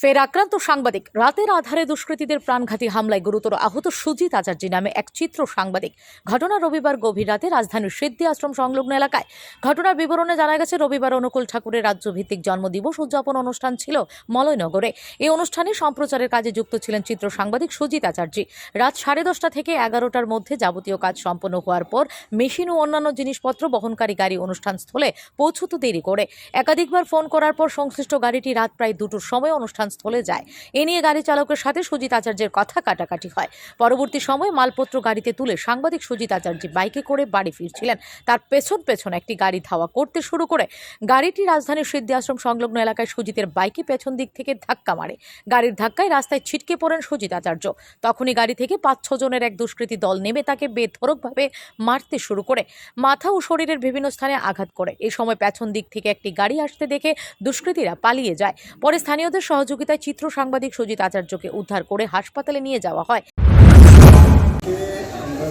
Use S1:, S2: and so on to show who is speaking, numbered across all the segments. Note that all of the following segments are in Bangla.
S1: ফের আক্রান্ত সাংবাদিক। রাতের আধারে দুষ্কৃতীদের প্রাণঘাতী হামলায় গুরুতর আহত সুজিত আচার্য নামে এক চিত্র সাংবাদিক। ঘটনা রবিবার গভীর রাতে রাজধানীর সিদ্ধি আশ্রম সংলগ্ন এলাকায়। ঘটনার বিবরণে জানা গেছে, রবিবার অনুকূল ঠাকুরের রাজ্যভিত্তিক জন্মদিবস উদযাপন অনুষ্ঠান ছিল মলয়নগরে। এই অনুষ্ঠানে সম্প্রচারের কাজে যুক্ত ছিলেন চিত্র সাংবাদিক সুজিত আচার্য। রাত সাড়ে দশটা থেকে এগারোটার মধ্যে যাবতীয় কাজ সম্পন্ন হওয়ার পর মেশিন ও অন্যান্য জিনিসপত্র বহনকারী গাড়ি অনুষ্ঠান স্থলে পৌঁছতে দেরি করে। একাধিকবার ফোন করার পর সংশ্লিষ্ট গাড়িটি রাত প্রায় দুটোর সময় অনুষ্ঠান স্থলে যায়। এ নিয়ে গাড়ি চালকের সাথে সুজিত আচার্যের কথা কাটাকাটি হয়। পরবর্তী সময়ে মালপত্র গাড়িতে তুলে সাংবাদিক সুজিত আচার্য বাইকে করে বাড়ি ফিরছিলেন। তার পেছন পেছন একটি গাড়ি ধাওয়া করতে শুরু করে গাড়িটি রাজধানীর সিদ্ধি আশ্রম সংলগ্ন এলাকায় সুজিতের বাইকে পেছন দিক থেকে ধাক্কা মারে। গাড়ির ধাক্কায় রাস্তায় ছিটকে পড়েন সুজিত আচার্য। তখনই গাড়ি থেকে পাঁচ ছজনের এক দুষ্কৃতী দল নেমে তাকে বেধড়কভাবে মারতে শুরু করে। মাথা ও শরীরের বিভিন্ন স্থানে আঘাত করে। এই সময় পেছন দিক থেকে একটি গাড়ি আসতে দেখে দুষ্কৃতীরা পালিয়ে যায়। পরে স্থানীয়দের সহযোগিতায় চিত্র সাংবাদিক সজিত আচার্যকে উদ্ধার করে হাসপাতালে নিয়ে যাওয়া হয়।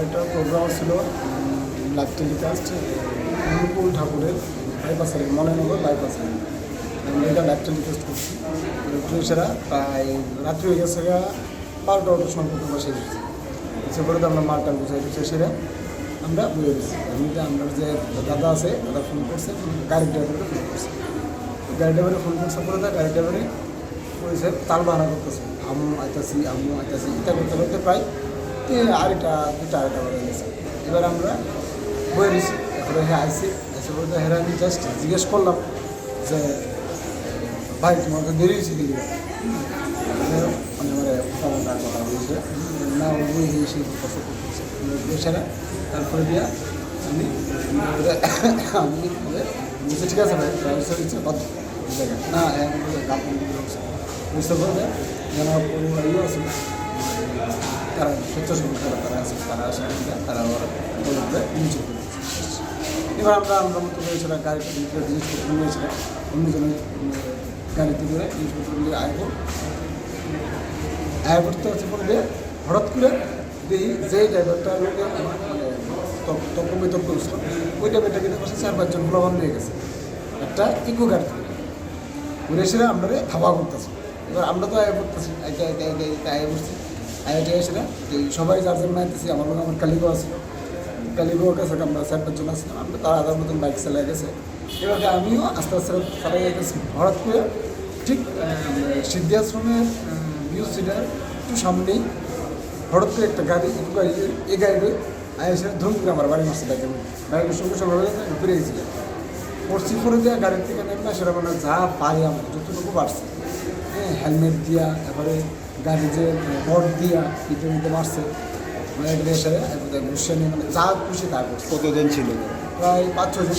S2: একটা প্রোগ্রাম ঠাকুরের আমরা টেলিকাস্ট করছি। প্রায় রাত্রি বারোটা বসে গেছি। পরে তো আমরা আমরা বুঝে এমনিতে আমরা যে দাদা আছে, দাদা ফোন করছে গাড়ি ড্রাইভারকে ফোন করছে। গাড়ি ড্রাইভারে ফোন করছে পরে গাড়ি ড্রাইভারে করেছে, তাল বাহানা করতেছে। আমু আইতাছি আমু আইতাছি এটা করতে করতে প্রায় আড়াইটা দুটা আড়াইটা বাজে গেছে। এবার আমরা বয়ে দিছি তারপরে হ্যাঁ আইসি এসে বলতে হ্যাঁ আমি জাস্ট জিজ্ঞেস করলাম যে, ভাই, তোমার তো দেরি হয়েছে দিলি মানে আমার কথা বলছে। না ওই সেই কষ্ট করতেছে তারপরে দিয়া আমি আমি বলে ঠিক আছে ভাই কত না হ্যাঁ পারবে যেন ইয়ে আছে তারা স্বেচ্ছাসেবক যারা তারা আছে তারা আসে তারা আবার বলে নিচে করে এবার আমরা আমরা মতো করে সেটা গাড়িটা জিনিসপত্র নিয়েছিলাম অন্যজনের গাড়িতে করে জিনিসপত্র নিয়ে আয়কর আয় করতে হচ্ছে পরে হঠাৎ করে দেখি যে ড্রাইভারটা লোকে তর্ক বিতর্ক করছিল ওই ড্রাইভারটা কিন্তু পাশে চার পাঁচজন ফলাবান নিয়ে গেছে একটা ইকো গাড়ি ঘুরে এসে আমরা ধাবা করতেছি এবার আমরা তো আয় করতেছি আয় করছি আইতে এসে না এই সবাই যার জন্য আইতেছি আমার লোক আমার কালিগো আছে। কালিগোর কাছে আমরা চার পাঁচজন আসলাম আমরা তার আধার মতন বাইক চালাই গেছে। এবার আমিও আস্তে আস্তে চালাই গেছি হঠাৎ করে ঠিক আহ, সিদ্ধি আশ্রমের নিউজ সিটার একটু সামনেই হঠাৎ করে একটা গাড়ি গাড়ি এই গাড়ি আইসে ধুম করে আমার বাড়ি মাসে বাইকের বাইকের সঙ্গে সঙ্গে ঘুরে গেছিলাম পড়ছি পরে দেওয়া গাড়ির থেকে নেম সেটা মানে যা পারি আমার যতটুকু হ্যাঁ হেলমেট দিয়া তারপরে গাড়ি যে বট দিয়া পিঠের মধ্যে মারছে মানে এসে ঘুষে নিয়ে মানে যা খুশি তা করছে।
S3: কতজন ছিল?
S2: প্রায় পাঁচ ছজন